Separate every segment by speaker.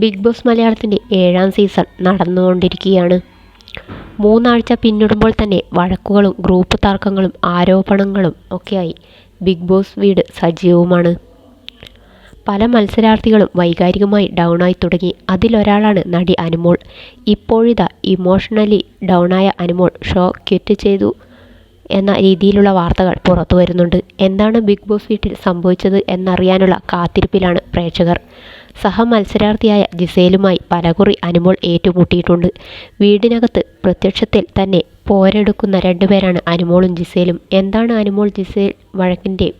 Speaker 1: Big boss മലയാളത്തിന്റെ ഏഴാം season നടന്നുകൊണ്ടിരിക്കുകയാണ്. മൂന്നാഴ്ച പിന്നിടുമ്പോൾ തന്നെ വഴക്കുകളും ഗ്രൂപ്പ് തർക്കങ്ങളും ആരോപണങ്ങളും ഒക്കെയായി ബിഗ് ബോസ് വീട് സജീവവുമാണ്. പല മത്സരാർത്ഥികളും വൈകാരികമായി ഡൗൺ ആയി തുടങ്ങി. അതിലൊരാളാണ് നടി അനുമോൾ. ഇപ്പോഴിതാ ഇമോഷണലി ഡൗൺ ആയ അനുമോൾ ഷോ ക്വിറ്റ് ചെയ്തു എന്ന രീതിയിലുള്ള വാർത്തകൾ പുറത്തു വരുന്നുണ്ട് എന്താണ് ബിഗ് ബോസ് വീട്ടിൽ സംഭവിച്ചത് എന്നറിയാനുള്ള കാത്തിരിപ്പിലാണ് പ്രേക്ഷകർ. സഹമത്സരാർത്ഥിയായ ജിസേലുമായി പലകുറി അനുമോൾ ഏറ്റുമുട്ടിയിട്ടുണ്ട്. വീടിനകത്ത് പ്രത്യക്ഷത്തിൽ തന്നെ പോരെടുക്കുന്ന രണ്ടുപേരാണ് അനുമോളും ജിസേലും. എന്താണ് അനുമോൾ ജിസേൽ വഴക്കിന്റെ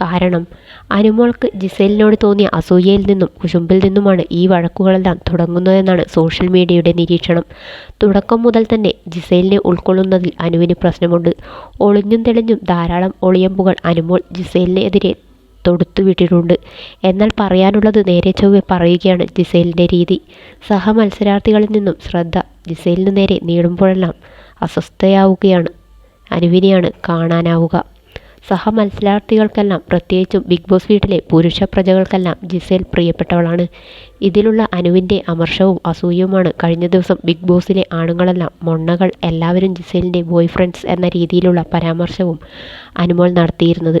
Speaker 1: കാരണം? അനുമോൾക്ക് ജിസേലിനോട് തോന്നിയ അസൂയയിൽ നിന്നും കുശുമ്പിൽ നിന്നുമാണ് ഈ വഴക്കുകളെല്ലാം തുടങ്ങുന്നതെന്നാണ് സോഷ്യൽ മീഡിയയുടെ നിരീക്ഷണം. തുടക്കം മുതൽ തന്നെ ജിസേലിനെ ഉൾക്കൊള്ളുന്നതിൽ അനുവിന് പ്രശ്നമുണ്ട്. ഒളിഞ്ഞും തെളിഞ്ഞും ധാരാളം ഒളിയമ്പുകൾ അനുമോൾ ജിസേലിനെതിരെ തൊടുത്തുവിട്ടിട്ടുണ്ട് എന്നാൽ പറയാനുള്ളത് നേരെ ചൊവ്വെ പറയുകയാണ് ജിസൈലിന്റെ രീതി. സഹ മത്സരാർത്ഥികളിൽ നിന്നും ശ്രദ്ധ ജിസൈലിന് നേരെ നീളുമ്പോഴെല്ലാം അസ്വസ്ഥയാവുകയാണ്. അനുവിനെയാണ് കാണാനാവുക. സഹ മത്സരാർത്ഥികൾക്കെല്ലാം പ്രത്യേകിച്ചും ബിഗ് ബോസ് വീട്ടിലെ പുരുഷ പ്രജകൾക്കെല്ലാം ജിസേൽ പ്രിയപ്പെട്ടവളാണ്. ഇതിലുള്ള അനുവിന്റെ അമർഷവും അസൂയവുമാണ് കഴിഞ്ഞ ദിവസം ബിഗ് ബോസിലെ ആണുങ്ങളെല്ലാം മൊണ്ണകൾ എല്ലാവരും ജിസേലിന്റെ ബോയ് ഫ്രണ്ട്സ് എന്ന രീതിയിലുള്ള പരാമർശവും അനുമോൾ നടത്തിയിരുന്നത്.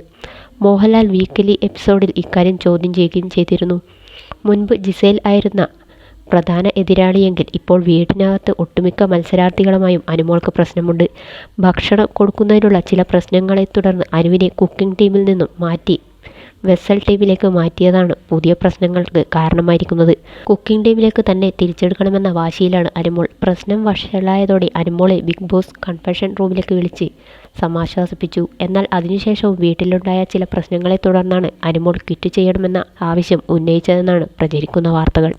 Speaker 1: മോഹൻലാൽ വീക്കിലി എപ്പിസോഡിൽ ഇക്കാര്യം ചോദ്യം ചെയ്യുകയും ചെയ്തിരുന്നു. മുൻപ് ജിസേൽ ആയിരുന്ന പ്രധാന എതിരാളിയെങ്കിൽ ഇപ്പോൾ വീടിനകത്ത് ഒട്ടുമിക്ക മത്സരാർത്ഥികളുമായും അനുമോൾക്ക് പ്രശ്നമുണ്ട്. ഭക്ഷണം കൊടുക്കുന്നതിനുള്ള ചില പ്രശ്നങ്ങളെ തുടർന്ന് അനുവിനെ കുക്കിംഗ് ടീമിൽ നിന്നും മാറ്റി വെസൽ ടീമിലേക്ക് മാറ്റിയതാണ് പുതിയ പ്രശ്നങ്ങൾക്ക് കാരണമായിരിക്കുന്നത്. കുക്കിംഗ് ടീമിലേക്ക് തന്നെ തിരിച്ചെടുക്കണമെന്ന വാശിയിലാണ് അനുമോൾ പ്രശ്നം വഷളായതോടെ അനുമോളെ ബിഗ് ബോസ് കൺഫെഷൻ റൂമിലേക്ക് വിളിച്ച് സമാശ്വാസിപ്പിച്ചു. എന്നാൽ അതിനുശേഷവും വീട്ടിലുണ്ടായ ചില പ്രശ്നങ്ങളെ തുടർന്നാണ് അനുമോൾ കിറ്റ് ചെയ്യണമെന്ന ആവശ്യം ഉന്നയിച്ചതെന്നാണ് പ്രചരിക്കുന്ന വാർത്തകൾ.